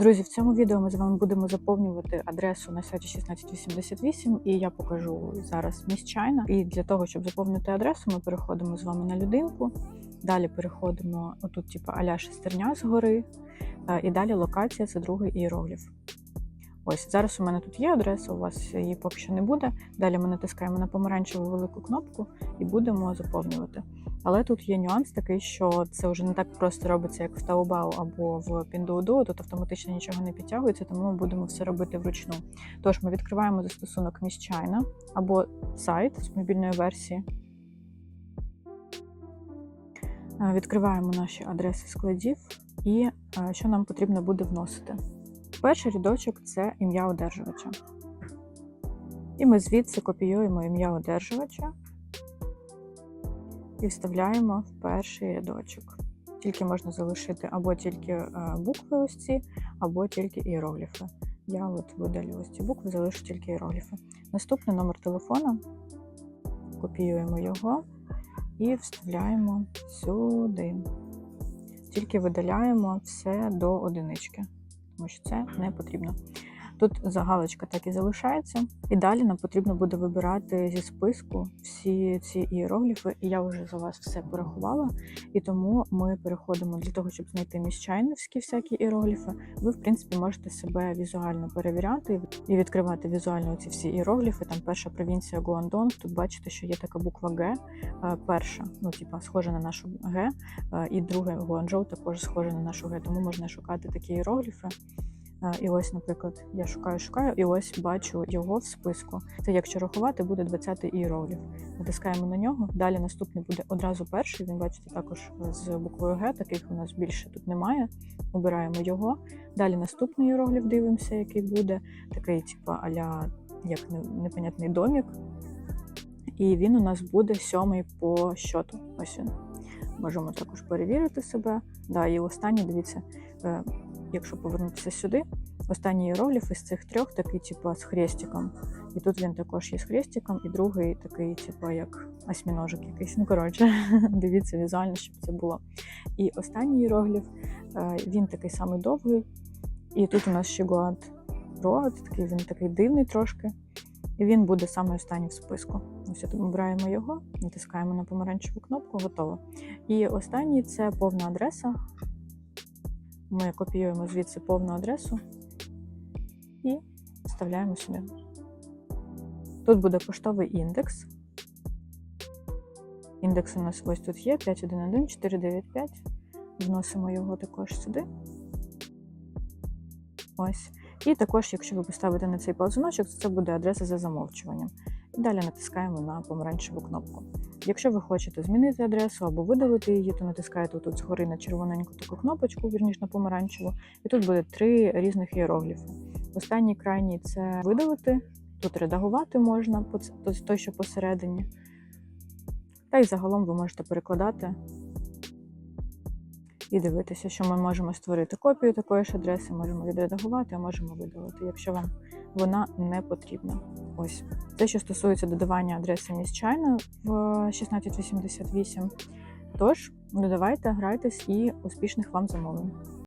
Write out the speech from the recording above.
Друзі, в цьому відео ми з вами будемо заповнювати адресу на сайті 1688, і я покажу зараз міщайна. І для того, щоб заповнити адресу, ми переходимо з вами на людинку. Далі переходимо отут, типу аля шестерня згори, е, і далі локація це другий іерогліф. Ось зараз у мене тут є адреса, у вас її поки що не буде. Далі ми натискаємо на помаранчеву велику кнопку і будемо заповнювати. Але тут є нюанс такий, що це вже не так просто робиться, як в Taobao або в Pinduoduo, тут автоматично нічого не підтягується, тому ми будемо все робити вручну. Тож ми відкриваємо застосунок Міщайна або сайт з мобільної версії. Е, Відкриваємо наші адреси складів і е, що нам потрібно буде вносити. Перший рядочок це ім'я одержувача. І ми звідси копіюємо ім'я одержувача і вставляємо в перший рядочок. Тільки можна залишити або тільки е, букви ось ці, або тільки іерогліфи. Я от видалю ось ці букви, залишу тільки іерогліфи. Наступний номер телефона. Копіюємо його і вставляємо сюди. Тільки видаляємо все до одинички, тому що це не потрібно. Тут загалочка так і залишається. І далі нам потрібно буде вибирати зі списку всі ці іерогліфи, і я вже за вас все порахувала. І тому ми переходимо для того, щоб знайти міщайнівські всякі іерогліфи. Ви, в принципі, можете себе візуально перевіряти і відкривати візуально ці всі іерогліфи. Там перша провінція Гуандон. Тут бачите, що є така буква Г. Е, Перша, ну типа схожа на нашу Г, е, і друге Гуанчжоу також схоже на нашу Г. Тому можна шукати такі іерогліфи. Е, І ось, наприклад, я шукаю, шукаю, і ось бачу його в списку. Це якщо рахувати, буде 20-й іерогліф. Натискаємо на нього. Далі наступний буде одразу перший. Він бачите також з буквою Г, таких у нас більше тут немає. Обираємо його. Далі наступний іерогліф дивимося, який буде. Такий, типу, аля як непонятний домік. І він у нас буде сьомий по щоту. Ось він. Можемо також перевірити себе. Да, і останній, дивіться, е, якщо повернутися сюди, останній іерогліф із цих трьох такий, типу, з хрестиком. І тут він також є з хрестиком, і другий такий, типу, як осьміножик якийсь. Ну, коротше, дивіться візуально, щоб це було. І останній іерогліф, е, він такий самий довгий. І тут у нас ще Гуат Роад, такий він такий дивний трошки. І він буде саме останній в списку. Ось тут обираємо його, натискаємо на помаранчеву кнопку, готово. І останній це повна адреса. Ми копіюємо звідси повну адресу і вставляємо сюди. Тут буде поштовий індекс. Індекс у нас ось тут є 511 495. Вносимо його також сюди. Ось. І також, якщо ви поставите на цей паузуночок, то це буде адреса за замовчуванням. Далі натискаємо на помаранчеву кнопку. Якщо ви хочете змінити адресу або видалити її, то натискаєте тут згори на червоненьку таку кнопочку, вірніш на помаранчеву, і тут буде три різних іерогліфи. Останній крайній це видалити, тут редагувати можна, той, що посередині. Та й загалом ви можете перекладати і дивитися, що ми можемо створити копію такої ж адреси, можемо відредагувати, а можемо видалити, якщо вам вона не потрібна. Ось те, що стосується додавання адреси міщайна в 1688. Тож, додавайте, грайтесь і успішних вам замовлень.